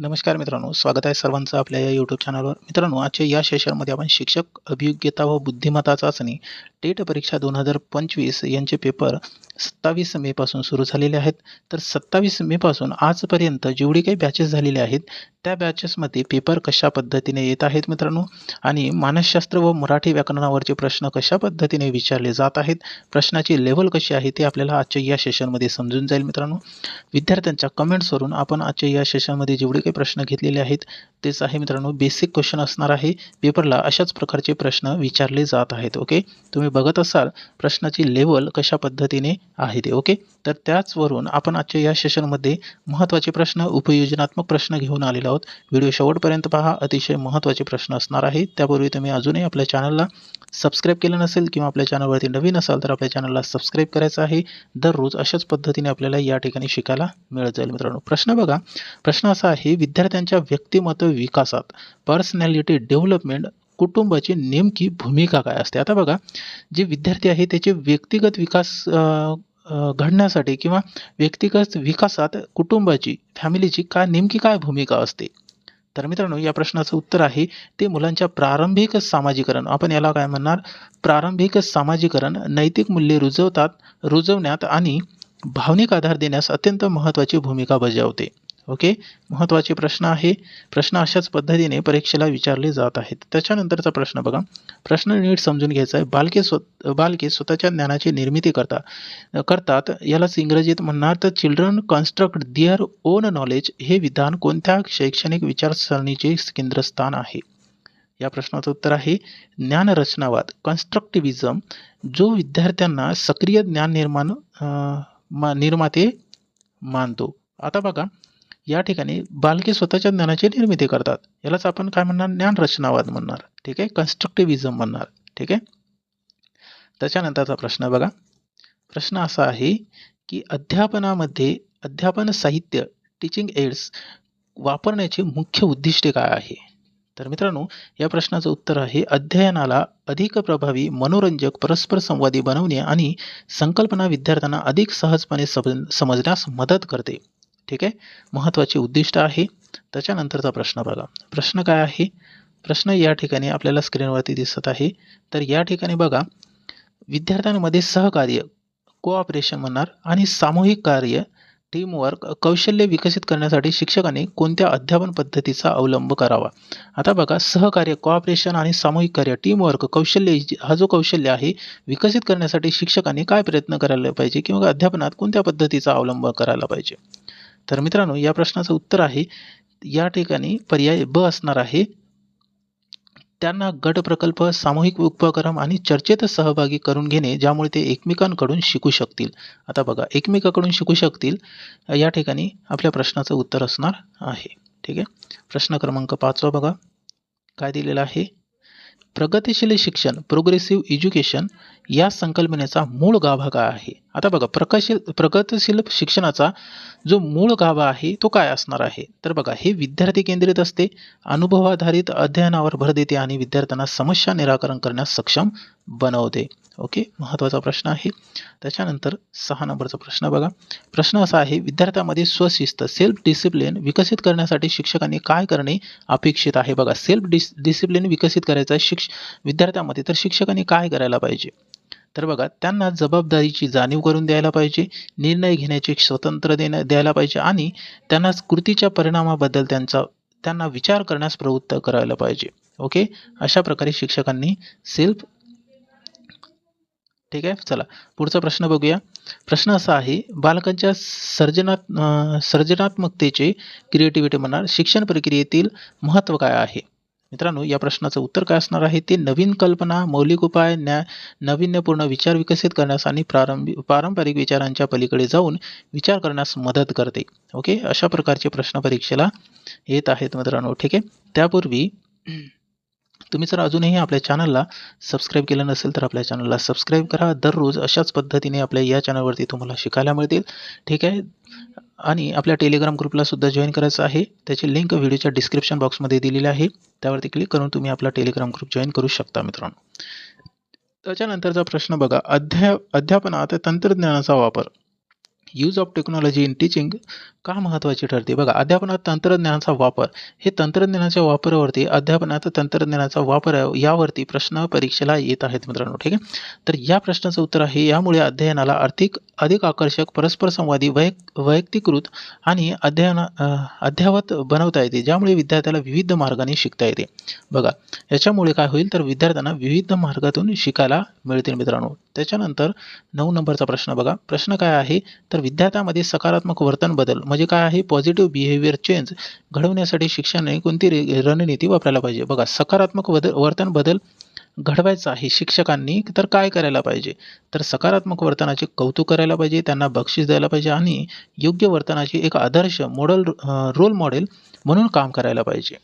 नमस्कार मित्रांनो स्वागत आहे सर्वांचं आपल्या या यूट्यूब चॅनलवर मित्रांनो आजच्या या सेशनमध्ये आपण शिक्षक अभियोग्यता व बुद्धिमत्ता चाचणी टेट परीक्षा दोन हजार पंचवीस यांचे पेपर सत्तावीस मेपासून सुरू झालेले आहेत. तर सत्तावीस मेपासून आजपर्यंत जेवढी काही बॅचेस झालेले आहेत त्या बॅचेसमध्ये पेपर कशा पद्धतीने येत आहेत मित्रांनो? आणि मानसशास्त्र व मराठी व्याकरणावरचे प्रश्न कशा पद्धतीने विचारले जात आहेत? प्रश्नाची लेवल कशी आहे ते आपल्याला आजच्या या सेशनमध्ये समजून जाईल मित्रांनो. विद्यार्थ्यांच्या कमेंट्सवरून आपण आजच्या या सेशनमध्ये जेवढे काही प्रश्न घेतलेले आहेत तेच आहे मित्रांनो. बेसिक क्वेश्चन असणार आहे. पेपरला अशाच प्रकारचे प्रश्न विचारले जात आहेत ओके तुम्ही बघत असाल प्रश्नाची लेवल कशा पद्धतीने आहे ते ओके तर त्याचवरून आपण आजच्या या सेशनमध्ये महत्त्वाचे प्रश्न उपयोजनात्मक प्रश्न घेऊन आलेलो आहोत. व्हिडिओ शेवटपर्यंत पहा. अतिशय महत्त्वाचे प्रश्न असणार आहे त्यापूर्वी तुम्ही अजूनही आपल्या चॅनलला सबस्क्राईब केलं नसेल किंवा आपल्या चॅनलवरती नवीन असाल तर आपल्या चॅनलला सबस्क्राईब करायचं आहे. दररोज अशाच पद्धतीने आपल्याला या ठिकाणी शिकायला मिळत जाईल मित्रांनो. प्रश्न बघा. प्रश्न असा आहे विद्यार्थ्यांच्या व्यक्तिमत्व विकासात पर्सनॅलिटी डेव्हलपमेंट कुटुंबाची नेमकी भूमिका काय असते? आता बघा जे विद्यार्थी आहे त्याचे व्यक्तिगत विकास घडण्यासाठी किंवा व्यक्तिगत विकासात कुटुंबाची फॅमिलीची काय नेमकी काय भूमिका असते? तर मित्रांनो या प्रश्नाचं उत्तर आहे ते मुलांच्या प्रारंभिक सामाजीकरण. आपण याला काय म्हणणार? प्रारंभिक सामाजीकरण. नैतिक मूल्ये रुजवतात रुजवण्यात आणि भावनिक आधार देण्यास अत्यंत महत्त्वाची भूमिका बजावते. ओके? महत्त्वाचे प्रश्न आहे. प्रश्न अशाच पद्धतीने परीक्षेला विचारले जात आहेत. त्याच्यानंतरचा प्रश्न बघा. प्रश्न नीट समजून घ्यायचा आहे. बालके स्व बालके स्वतःच्या ज्ञानाची निर्मिती करता करतात. यालाच इंग्रजीत म्हणणार तर children construct their own knowledge हे विधान कोणत्या शैक्षणिक विचारसरणीचे केंद्रस्थान आहे? या प्रश्नाचं उत्तर आहे ज्ञानरचनावाद कन्स्ट्रक्टिव्हिजम जो विद्यार्थ्यांना सक्रिय ज्ञान निर्माण मा- निर्माते मानतो. आता बघा या ठिकाणी बालके स्वतःच्या ज्ञानाची निर्मिती करतात. यालाच आपण काय म्हणणार? ज्ञानरचनावाद म्हणणार. ठीक आहे? कन्स्ट्रक्टिव्हिजम म्हणणार. ठीक आहे? त्याच्यानंतरचा प्रश्न बघा. प्रश्न असा आहे की अध्यापनामध्ये अध्यापन साहित्य टीचिंग एड्स वापरण्याचे मुख्य उद्दिष्टे काय आहे? तर मित्रांनो या प्रश्नाचं उत्तर आहे अध्ययनाला अधिक प्रभावी मनोरंजक परस्पर संवादी बनवणे आणि संकल्पना विद्यार्थ्यांना अधिक सहजपणे समज समजण्यास मदत करते. ठीक आहे? महत्त्वाचे उद्दिष्ट आहे. त्याच्यानंतरचा प्रश्न बघा. प्रश्न काय आहे? प्रश्न या ठिकाणी आपल्याला स्क्रीनवरती दिसत आहे. तर या ठिकाणी बघा. विद्यार्थ्यांमध्ये सहकार्य कोऑपरेशन म्हणणार आणि सामूहिक कार्य टीमवर्क कौशल्य विकसित करण्यासाठी शिक्षकांनी कोणत्या अध्यापन पद्धतीचा अवलंब करावा? आता बघा सहकार्य कोऑपरेशन आणि सामूहिक कार्य टीमवर्क कौशल्य हा जो कौशल्य आहे विकसित करण्यासाठी शिक्षकांनी काय प्रयत्न करायला पाहिजे किंवा अध्यापनात कोणत्या पद्धतीचा अवलंब करायला पाहिजे? तर मित्रांनो या प्रश्नाचं उत्तर आहे या ठिकाणी पर्याय ब असणार आहे. त्यांना गट प्रकल्प सामूहिक उपक्रम आणि चर्चेत सहभागी करून घेणे ज्यामुळे ते एकमेकांकडून शिकू शकतील. आता बघा एकमेकाकडून शिकू शकतील या ठिकाणी आपल्या प्रश्नाचं उत्तर असणार आहे. ठीक आहे? प्रश्न क्रमांक पाचवा बघा. काय दिलेला आहे? प्रगतिशील शिक्षण प्रोग्रेसिव्ह एज्युकेशन या संकल्पनेचा मूळ गाभा काय आहे? आता बघा प्रकाशील प्रगतिशील शिक्षणाचा जो मूळ गाभा आहे तो काय असणार आहे? तर बघा हे विद्यार्थी केंद्रित असते अनुभवाधारित अध्ययनावर भर देते आणि विद्यार्थ्यांना समस्या निराकरण करण्यास सक्षम बनवते. ओके महत्त्वाचा प्रश्न आहे. त्याच्यानंतर सहा नंबरचा प्रश्न बघा. प्रश्न असा आहे विद्यार्थ्यामध्ये स्वशिस्त सेल्फ डिसिप्लिन विकसित करण्यासाठी शिक्षकांनी काय करणे अपेक्षित आहे? बघा सेल्फ डिस डिसिप्लिन विकसित करायचा आहे शिक्ष विद्यार्थ्यामध्ये तर शिक्षकांनी काय करायला पाहिजे? तर बघा त्यांना जबाबदारीची जाणीव करून द्यायला पाहिजे निर्णय घेण्याचे स्वतंत्र देण्या द्यायला पाहिजे आणि त्यांना कृतीच्या परिणामाबद्दल त्यांचा त्यांना विचार करण्यास प्रवृत्त करायला पाहिजे. ओके? अशा प्रकारे शिक्षकांनी सेल्फ ठीक आहे? चला पुढचा प्रश्न बघूया. प्रश्न असा आहे बालकांच्या सर्जनात् सर्जनात्मकतेचे क्रिएटिव्हिटी म्हणणार शिक्षण प्रक्रियेतील महत्त्व काय आहे? मित्रांनो या प्रश्नाचं उत्तर काय असणार आहे? ते नवीन कल्पना मौलिक उपाय न्या नाविन्यपूर्ण विचार विकसित करण्यास आणि प्रारंभी पारंपरिक विचारांच्या पलीकडे जाऊन विचार करण्यास मदत करते. ओके? अशा प्रकारचे प्रश्न परीक्षेला येत आहेत मित्रांनो ठीक आहे? त्यापूर्वी तुम्ही जर अजूनही आपल्या चॅनलला सबस्क्राईब केलं नसेल तर आपल्या चॅनलला सबस्क्राईब करा. दररोज अशाच पद्धतीने आपल्या या चॅनलवरती तुम्हाला शिकायला मिळतील. ठीक आहे? आणि आपल्या टेलिग्राम ग्रुपला सुद्धा जॉईन करायचं आहे. त्याची लिंक व्हिडिओच्या डिस्क्रिप्शन बॉक्समध्ये दिलेली आहे. त्यावरती क्लिक करून तुम्ही आपला टेलिग्राम ग्रुप जॉईन करू शकता मित्रांनो. त्याच्यानंतरचा प्रश्न बघा. अध्या अध्यापनात तंत्रज्ञानाचा वापर. Use of technology in teaching का महत्त्वाची ठरते? बघा अध्यापनात तंत्रज्ञानाचा वापर. हे तंत्रज्ञानाच्या वापरावरती अध्यापनात तंत्रज्ञानाचा वापर यावरती प्रश्न परीक्षेला येत आहेत मित्रांनो ठीक आहे? तर या प्रश्नाचं उत्तर आहे यामुळे अध्ययनाला आर्थिक अधिक आकर्षक परस्पर संवादी वैयक्तिकृत आणि अध्ययना अध्यावत बनवता येते ज्यामुळे विद्यार्थ्याला विविध मार्गाने शिकता येते. बघा याच्यामुळे काय होईल? तर विद्यार्थ्यांना विविध मार्गातून शिकायला मिळतील मित्रांनो. त्याच्यानंतर नऊ नंबरचा प्रश्न बघा. प्रश्न काय आहे? तर विद्यार्थ्यामध्ये सकारात्मक वर्तन बदल म्हणजे काय आहे? पॉझिटिव्ह बिहेवियर चेंज घडवण्यासाठी शिक्षणाने कोणती रणनीती वापरायला पाहिजे? बघा सकारात्मक बदल वर्तन बदल घडवायचा आहे शिक्षकांनी तर काय करायला पाहिजे? तर सकारात्मक वर्तनाचे कौतुक करायला पाहिजे त्यांना बक्षीस द्यायला पाहिजे आणि योग्य वर्तनाचे एक आदर्श मॉडेल रोल मॉडेल म्हणून काम करायला पाहिजे.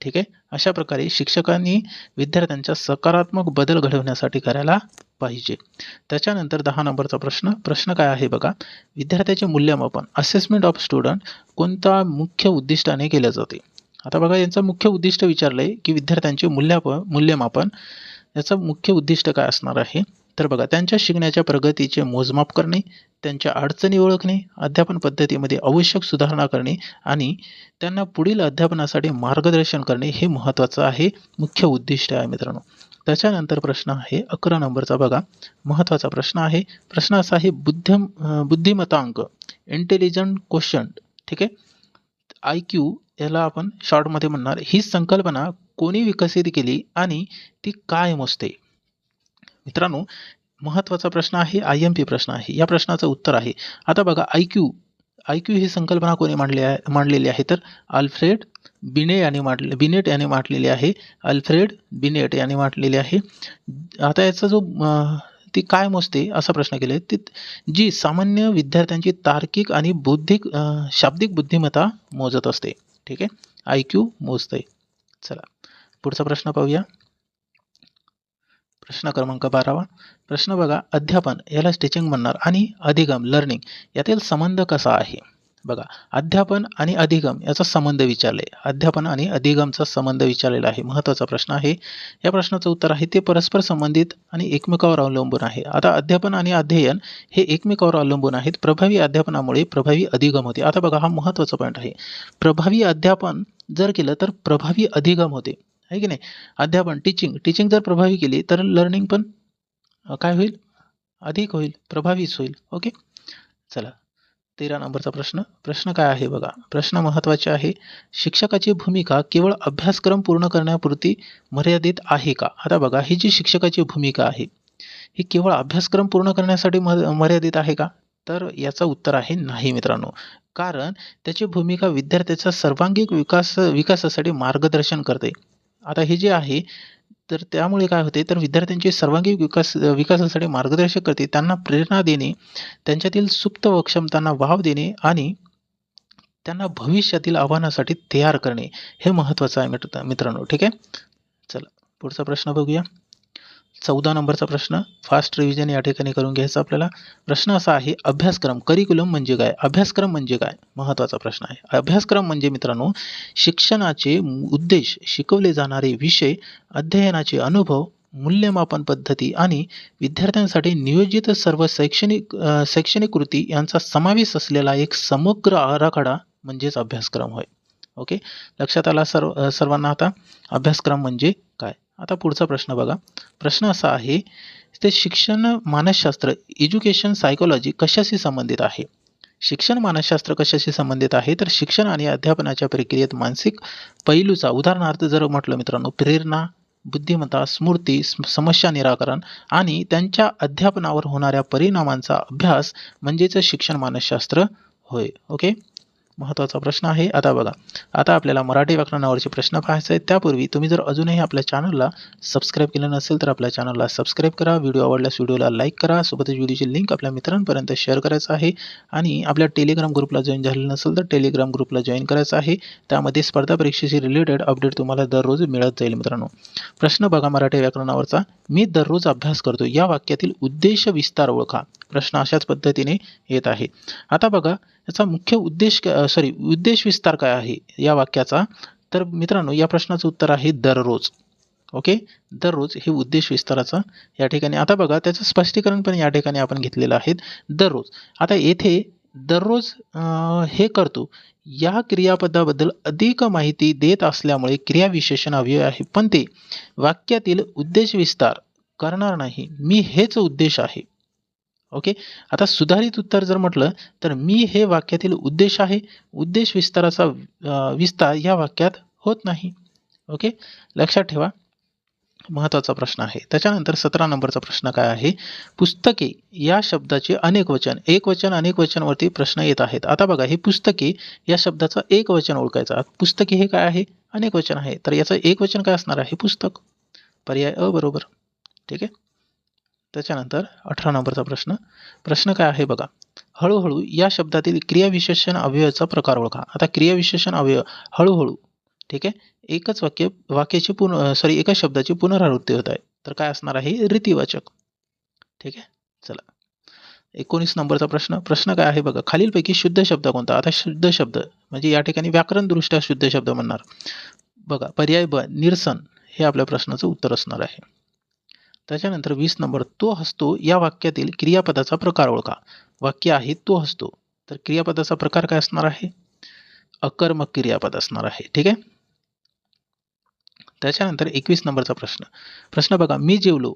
ठीक आहे? अशा प्रकारे शिक्षकांनी विद्यार्थ्यांच्या सकारात्मक बदल घडवण्यासाठी करायला पाहिजे. त्याच्यानंतर दहा नंबरचा प्रश्न प्रश्न काय आहे बघा? विद्यार्थ्याचे मूल्यमापन असेसमेंट ऑफ स्टुडंट कोणत्या मुख्य उद्दिष्टाने केले जाते? आता बघा यांचं मुख्य उद्दिष्ट विचारलं आहे की विद्यार्थ्यांचे मूल्याप मूल्यमापन याचं मुख्य उद्दिष्ट काय असणार आहे? तर बघा त्यांच्या शिकण्याच्या प्रगतीचे मोजमाप करणे त्यांच्या अडचणी ओळखणे अध्यापन पद्धतीमध्ये आवश्यक सुधारणा करणे आणि त्यांना पुढील अध्यापनासाठी मार्गदर्शन करणे हे महत्त्वाचं आहे मुख्य उद्दिष्ट आहे मित्रांनो. त्याच्यानंतर प्रश्न आहे अकरा नंबरचा बघा महत्त्वाचा प्रश्न आहे. प्रश्न असा आहे बुद्धम बुद्धिमत्तांक इंटेलिजंट क्वेश्चन ठीक आहे? आय क्यू याला आपण शॉर्टमध्ये म्हणणार. ही संकल्पना कोणी विकसित केली आणि ती काय मोजते? मित्रांनो महत्त्वाचा प्रश्न आहे आय एम पी प्रश्न आहे या प्रश्नाचं उत्तर आहे. आता बघा आय क्यू आय क्यू ही संकल्पना कोणी मांडली आहे मांडलेली आहे तर अल्फ्रेड बिने याने मांडले बिनेट याने मांडलेली आहे अल्फ्रेड बिनेट याने मांडलेली आहे. आता याचा जो ती काय मोजते असा प्रश्न केला ती जी सामान्य विद्यार्थ्यांची तार्किक आणि बौद्धिक शाब्दिक बुद्धिमत्ता मोजत असते. ठीक आहे? आय क्यू मोजते चला पुढचा प्रश्न पाहूया. प्रश्न क्रमांक बारावा. प्रश्न बघा अध्यापन याला टीचिंग म्हणणार आणि अधिगम लर्निंग यातील संबंध कसा आहे? बघा अध्यापन आणि अधिगम याचा संबंध विचारले. अध्यापन आणि अधिगमचा संबंध विचारलेला आहे. महत्त्वाचा प्रश्न आहे. या प्रश्नाचं उत्तर आहे ते परस्पर संबंधित आणि एकमेकावर अवलंबून आहे. आता अध्यापन आणि अध्ययन हे एकमेकावर अवलंबून आहेत. प्रभावी अध्यापनामुळे प्रभावी अधिगम होते. आता बघा हा महत्त्वाचा पॉईंट आहे. प्रभावी अध्यापन जर केलं तर प्रभावी अधिगम होते. आहे की नाही? अध्यापन टीचिंग टीचिंग जर प्रभावी केली तर लर्निंग पण काय होईल? अधिक होईल प्रभावीच होईल. ओके चला. तेरा नंबरचा प्रश्न. प्रश्न काय आहे बघा? प्रश्न महत्त्वाचे आहे शिक्षकाची भूमिका केवळ अभ्यासक्रम पूर्ण करण्यापुरती मर्यादित आहे का? आता बघा ही जी शिक्षकाची भूमिका आहे ही केवळ अभ्यासक्रम पूर्ण करण्यासाठी मर्यादित आहे का? तर याचं उत्तर आहे नाही मित्रांनो. कारण त्याची भूमिका विद्यार्थ्याचा सर्वांगीण विकास विकासासाठी मार्गदर्शन करते. आता हे जे आहे तर त्यामुळे काय होते तर विद्यार्थ्यांचे सर्वांगीण विकास विकासासाठी मार्गदर्शक करते. त्यांना प्रेरणा देणे त्यांच्यातील सुप्त व क्षमतांना वाव देणे आणि त्यांना भविष्यातील आव्हानासाठी तयार करणे हे महत्त्वाचं आहे मित्र मित्रांनो. ठीक आहे? चला पुढचा प्रश्न बघूया. चौदा नंबरचा प्रश्न फास्ट रिव्हिजन या ठिकाणी करून घ्यायचा आपल्याला. प्रश्न असा आहे अभ्यासक्रम करिक्युलम म्हणजे काय? अभ्यासक्रम म्हणजे काय? महत्त्वाचा प्रश्न आहे. अभ्यासक्रम म्हणजे मित्रांनो शिक्षणाचे उद्देश शिकवले जाणारे विषय अध्ययनाचे अनुभव मूल्यमापन पद्धती आणि विद्यार्थ्यांसाठी नियोजित सर्व शैक्षणिक शैक्षणिक कृती यांचा समावेश असलेला एक समग्र आराखडा म्हणजेच अभ्यासक्रम होय. ओके? लक्षात आला सर्व सर्वांना आता? अभ्यासक्रम म्हणजे आता पुढचा प्रश्न बघा. प्रश्न असा आहे ते शिक्षण मानसशास्त्र एज्युकेशन सायकोलॉजी कशाशी संबंधित आहे? शिक्षण मानसशास्त्र कशाशी संबंधित आहे? तर शिक्षण आणि अध्यापनाच्या प्रक्रियेत मानसिक पैलूचा उदाहरणार्थ जर म्हटलं मित्रांनो प्रेरणा बुद्धिमत्ता स्मृती समस्या निराकरण आणि त्यांच्या अध्यापनावर होणाऱ्या परिणामांचा अभ्यास म्हणजेच शिक्षण मानसशास्त्र होय ओके महत्त्वाचा प्रश्न आहे. आता बघा आता आपल्याला मराठी व्याकरणावरचे प्रश्न पाहायचे आहेत. त्यापूर्वी तुम्ही जर अजूनही आपल्या चॅनलला सबस्क्राईब केलं नसेल तर आपल्या चॅनलला सबस्क्राईब करा. व्हिडिओ आवडल्यास व्हिडिओला लाईक करा. सोबतच व्हिडिओची लिंक आपल्या मित्रांपर्यंत शेअर करायचं आहे. आणि आपल्या टेलिग्राम ग्रुपला जॉईन झालेलं नसेल तर टेलिग्राम ग्रुपला जॉईन करायचं आहे. त्यामध्ये स्पर्धा परीक्षेशी रिलेटेड अपडेट तुम्हाला दररोज मिळत जाईल मित्रांनो. प्रश्न बघा मराठी व्याकरणावरचा. मी दररोज अभ्यास करतो या वाक्यातील उद्देश विस्तार ओळखा. प्रश्न अशाच पद्धतीने येत आहे. आता बघा याचा मुख्य उद्देश सॉरी उद्देश विस्तार काय आहे या वाक्याचा? तर मित्रांनो या प्रश्नाचं उत्तर आहे दररोज. ओके दररोज हे उद्देश विस्ताराचा या ठिकाणी. आता बघा त्याचं स्पष्टीकरण पण या ठिकाणी आपण घेतलेलं आहे. दररोज. आता येथे दररोज हे करतो. या क्रियापदाबद्दल अधिक माहिती देत असल्यामुळे क्रियाविशेषण अव्यय आहे. पण ते वाक्यातील उद्देश विस्तार करणार नाही. मी हेच उद्देश आहे. ओके? आता सुधारित उत्तर जर म्हटलं तर मी हे वाक्यातील उद्देश आहे. उद्देश विस्ताराचा विस्तार या वाक्यात होत नाही. ओके? लक्षात ठेवा. महत्त्वाचा प्रश्न आहे. त्याच्यानंतर सतरा नंबरचा प्रश्न काय आहे? पुस्तके या शब्दाचे अनेक वचन एक वचन अनेक वचनवरती प्रश्न येत आहेत. आता बघा हे पुस्तके या शब्दाचं एक वचन ओळखायचं. पुस्तके हे काय आहे? अनेक वचन आहे. तर याचं एक वचन काय असणार आहे? पुस्तक. पर्याय अ बरोबर. ठीक आहे? त्याच्यानंतर अठरा नंबरचा प्रश्न. प्रश्न काय आहे बघा. हळूहळू या शब्दातील क्रियाविशेषण अवयवाचा प्रकार ओळखा. आता क्रियाविशेषण अवयव हळूहळू ठीक आहे एकच वाक्य वाक्याची पुन सॉरी एका शब्दाची पुनरावृत्ती होत आहे. तर काय असणार आहे? रीतिवाचक. ठीक आहे? चला. एकोणीस नंबरचा प्रश्न. प्रश्न काय आहे बघा. खालीलपैकी शुद्ध शब्द कोणता? आता शुद्ध शब्द म्हणजे या ठिकाणी व्याकरणदृष्ट्या शुद्ध शब्द म्हणणार. बघा पर्याय ब निरसन हे आपल्या प्रश्नाचं उत्तर असणार आहे. त्याच्यानंतर वीस नंबर तो हसतो या वाक्यातील क्रियापदाचा प्रकार ओळखा. वाक्य आहे तो हसतो. तर क्रियापदाचा प्रकार काय असणार आहे? अकर्मक क्रियापद असणार आहे ठीक आहे? त्याच्यानंतर एकवीस नंबरचा प्रश्न. प्रश्न बघा मी जेवलो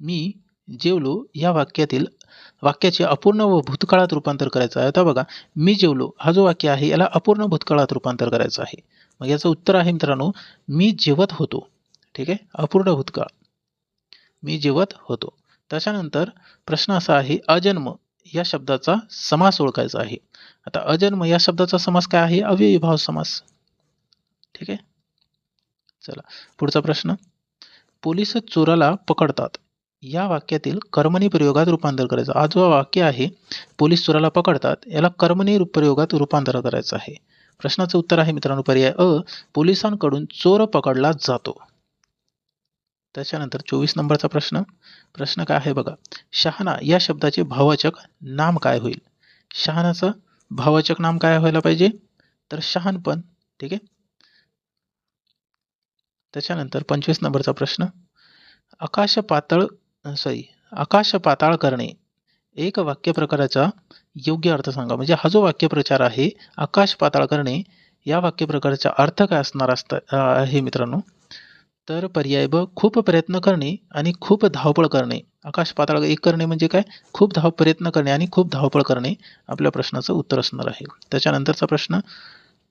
मी जेवलो या वाक्यातील वाक्याचे अपूर्ण व भूतकाळात रूपांतर करायचं आहे. आता बघा मी जेवलो हा जो वाक्य आहे याला अपूर्ण भूतकाळात रूपांतर करायचं आहे. मग याचं उत्तर आहे मित्रांनो मी जेवत होतो ठीक आहे? अपूर्ण भूतकाळ. मी जिवत होतो. त्याच्यानंतर प्रश्न असा आहे अजन्म या शब्दाचा समास ओळखायचा आहे. आता अजन्म या शब्दाचा समास काय आहे? अव्ययीभाव समास. ठीक आहे? चला पुढचा प्रश्न. पोलीस चोराला पकडतात. या वाक्यातील कर्मणी प्रयोगात रूपांतर करायचं. हा जो वाक्य आहे पोलीस चोराला पकडतात याला कर्मणी रूप- प्रयोगात रूपांतर करायचं आहे. प्रश्नाचं उत्तर आहे मित्रांनो पर्याय अ. पोलिसांकडून चोर पकडला जातो. त्याच्यानंतर चोवीस नंबरचा प्रश्न. प्रश्न काय आहे बघा. शहाणा या शब्दाचे भावाचक नाम काय होईल? शहाणाचं भावाचक नाम काय व्हायला पाहिजे? तर शहाणपण ठीक आहे? त्याच्यानंतर पंचवीस नंबरचा प्रश्न. आकाश पातळ सॉरी आकाश पाताळ करणे. एक वाक्य प्रकाराचा योग्य अर्थ सांगा. म्हणजे हा जो वाक्यप्रचार आहे आकाश पाताळ करणे या वाक्य प्रकाराचा अर्थ काय असणार असता आहे मित्रांनो? तर पर्याय ब खूप प्रयत्न करणे आणि खूप धावपळ करणे. आकाश पाताळ एक करणे म्हणजे काय? खूप धाव प्रयत्न करणे आणि खूप धावपळ करणे आपल्या प्रश्नाचं उत्तर असणार आहे. त्याच्यानंतरचा प्रश्न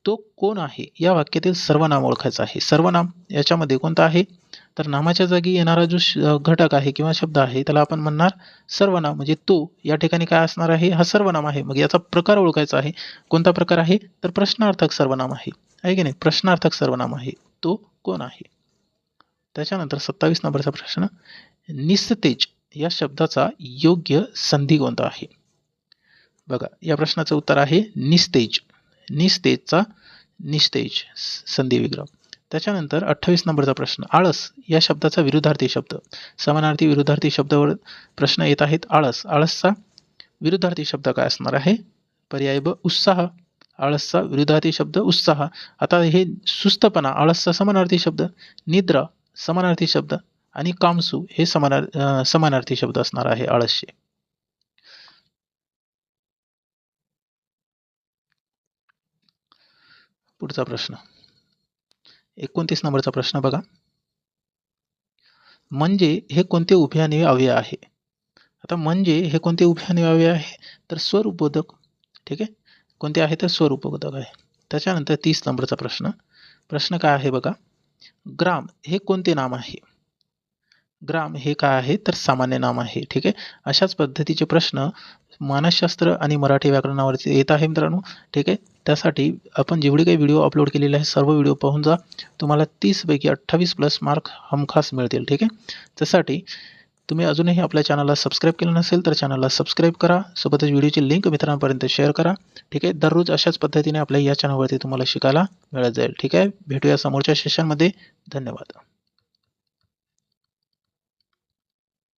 तो कोण आहे? या वाक्यातील सर्वनाम ओळखायचं आहे. सर्वनाम याच्यामध्ये कोणता आहे? तर नामाच्या जागी येणारा जो श- घटक आहे किंवा शब्द आहे त्याला आपण म्हणणार सर्वनाम. म्हणजे तो या ठिकाणी काय असणार आहे? हा सर्वनाम आहे. मग याचा प्रकार ओळखायचा आहे. कोणता प्रकार आहे? तर प्रश्नार्थक सर्वनाम आहे. आहे की नाही? प्रश्नार्थक सर्वनाम आहे. तो कोण आहे? त्याच्यानंतर सत्तावीस नंबरचा प्रश्न निस्तेज या शब्दाचा योग्य संधी कोणता आहे? बघा या प्रश्नाचं उत्तर आहे निस्तेज. निस्तेजचा निस्तेज स- संधी विग्रह. त्याच्यानंतर अठ्ठावीस नंबरचा प्रश्न आळस या शब्दाचा विरुद्धार्थी शब्द. समानार्थी विरुद्धार्थी शब्दावर प्रश्न येत आहेत आळस. आळसचा विरुद्धार्थी शब्द काय असणार आहे? पर्याय ब उत्साह. आळसचा विरुद्धार्थी शब्द उत्साह. आता हे सुस्तपणा आळसचा समानार्थी शब्द. निद्रा. समानार्थी शब्द आणि कामसू हे समानार समानार्थी शब्द असणार आहे आळसचे. पुढचा प्रश्न. एकोणतीस नंबरचा प्रश्न बघा. म्हणजे हे कोणते उभयान्वयी अव्यय आहे? आता म्हणजे हे कोणते उभयान्वयी अव्यय आहे? तर स्वरूपबोधक ठीक आहे? कोणते आहे? तर स्वरूपबोधक आहे. त्याच्यानंतर तीस नंबरचा प्रश्न. प्रश्न काय आहे बघा? ग्राम हे कोणते नाम आहे? ग्राम हे काय आहे? तर सामान्य नाम आहे. ठीक आहे? अशाच पद्धतीचे प्रश्न मानसशास्त्र आणि मराठी व्याकरणावरती येत आहे मित्रांनो. ठीक आहे? त्यासाठी आपण जेवढे काही व्हिडिओ अपलोड केलेले आहे सर्व व्हिडिओ पाहून जा. तुम्हाला तीसपैकी अठ्ठावीस प्लस मार्क हमखास मिळतील. ठीक आहे? त्यासाठी तुम्ही अजूनही आपल्या चॅनलला सबस्क्राईब केलं नसेल तर चॅनलला सबस्क्राईब करा. सोबतच व्हिडिओची लिंक मित्रांपर्यंत शेअर करा. ठीक आहे? दररोज अशाच पद्धतीने आपल्या या चॅनलवरती तुम्हाला शिकायला मिळत जाईल. ठीक आहे? भेटूया समोरच्या सेशनमध्ये धन्यवाद.